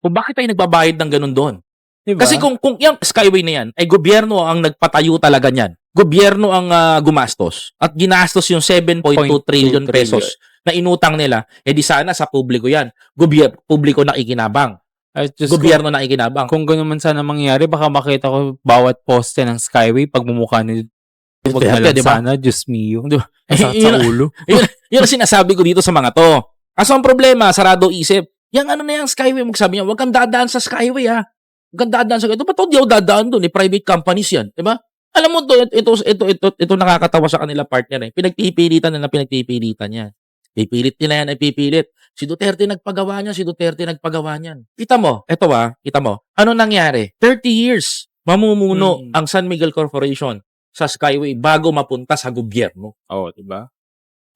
Kung bakit tayo nagbabayad ng ganun doon? Diba? Kasi kung kung yung skyway na yan, ay gobyerno ang nagpatayo talaga niyan. Gobyerno ang ah, gumastos. At ginastos yung 7.2 0.2 trillion trillion. pesos na inutang nila, eh di sana sa publiko yan. Gobyerno, publiko na ikinabang. Gobyerno na ikinabang. kung ganun man sana mangyari, baka makita ko bawat poste ng Skyway pag mumukha ni Huwag na lang di ba? sana, Diyos mio. Di ba? Masakit Yun- sa ulo. Yun ang sinasabi ko dito sa mga to. Kaso ang problema, sarado isip. Yang ano na yung Skyway, magsabi niya, huwag kang dadaan sa Skyway ha. Huwag kang dadaan sa Skyway. Ito, ba't di ako dadaan doon? Eh, private companies yan. Di ba? Alam mo to, ito, ito, ito, ito, ito nakakatawa sa kanila partner eh. Pinagpipilitan na pinagpipilitan yan. Pipilit nila yan ay pipilit. Si Duterte nagpagawa niyan, si Duterte nagpagawa niyan. Kita mo, eto ah, kita mo. Ano nangyari? 30 years mamumuno Hmm. ang San Miguel Corporation sa Skyway bago mapunta sa gobyerno. Oo, diba?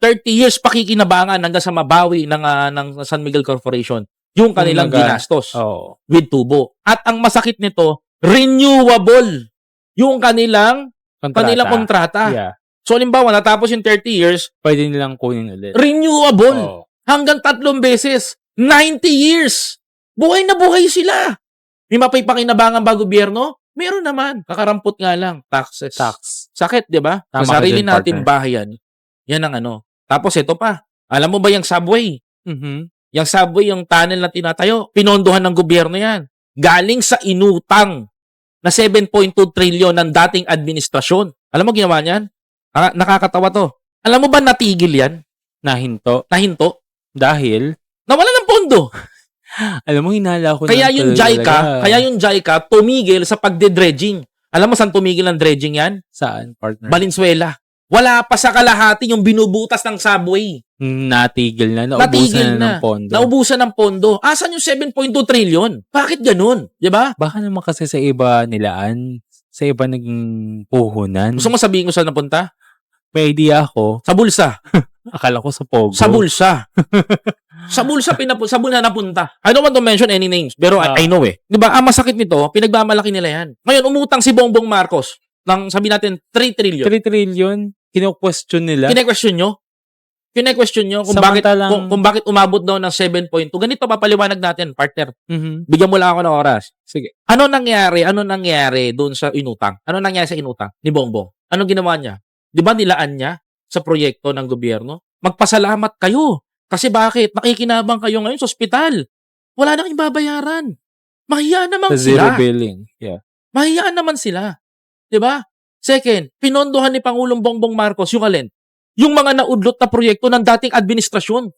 30 years pakikinabangan hanggang sa mabawi ng, ah, ng San Miguel Corporation yung kanilang naga- ginastos Oo. with tubo. At ang masakit nito, renewable yung kanilang Kontrata. kanilang kontrata. Yeah. So, halimbawa, natapos yung 30 years, Pwede nilang kunin ulit. renewable Oo. hanggang tatlong beses. 90 years! Buhay na buhay sila! May mapipakinabangan ba gobyerno? Meron naman. Kakarampot nga lang. Taxes. Tax. Sakit, di ba? Sa sarili natin partner. bahayan, yan ang ano. Tapos ito pa. Alam mo ba yung subway? Mhm. Yung subway, yung tunnel na tinatayo, pinondohan ng gobyerno yan. Galing sa inutang na 7.2 trillion ng dating administrasyon. Alam mo ginawa niyan? Ah, nakakatawa to. Alam mo ba natigil yan? Nahinto. Nahinto? Dahil, Nawala ng pondo. alam mo, hinala ko Kaya ng yung talaga. JICA, kaya yung JICA tumigil sa pagde-dredging. Alam mo saan tumigil ang dredging yan? Saan, partner? Valenzuela. Wala pa sa kalahati yung binubutas ng subway. Natigil na. Naubusan Natigil na, na. ng pondo. Naubusan ng pondo. Asan yung 7.2 trillion? Bakit ganun? Di ba? Baka naman kasi sa iba nilaan. Sa iba naging puhunan. Gusto mo sabihin ko saan napunta? May idea ako. Sa bulsa. Akala ko sa Pogo. Sa bulsa. sa bulsa pinapu sa bulsa napunta. I don't want to mention any names, pero Ah. I, I know eh. 'Di ba? Ang masakit nito, pinagmamalaki nila 'yan. Ngayon umutang si Bongbong Marcos ng sabi natin 3 trillion. 3 trillion. Kino-question nila. Kine-question nyo? Kine-question nyo kung bakit Samantalang- kung, kung bakit umabot daw ng 7.2. Ganito papaliwanag natin, partner. Mhm. Bigyan mo lang ako ng oras. Sige. Ano nangyari? Ano nangyari doon sa inutang? Ano nangyari sa inutang ni Bongbong? Anong ginawa niya? 'Di ba nilaan niya sa proyekto ng gobyerno? Magpasalamat kayo. Kasi bakit? Nakikinabang kayo ngayon sa ospital. Wala nang ibabayaran. Mahiya naman Sa zero sila. billing. Yeah. Mahiyaan naman sila. 'Di ba? Second, pinondohan ni Pangulong Bongbong Marcos yung alin? Yung mga naudlot na proyekto ng dating administrasyon.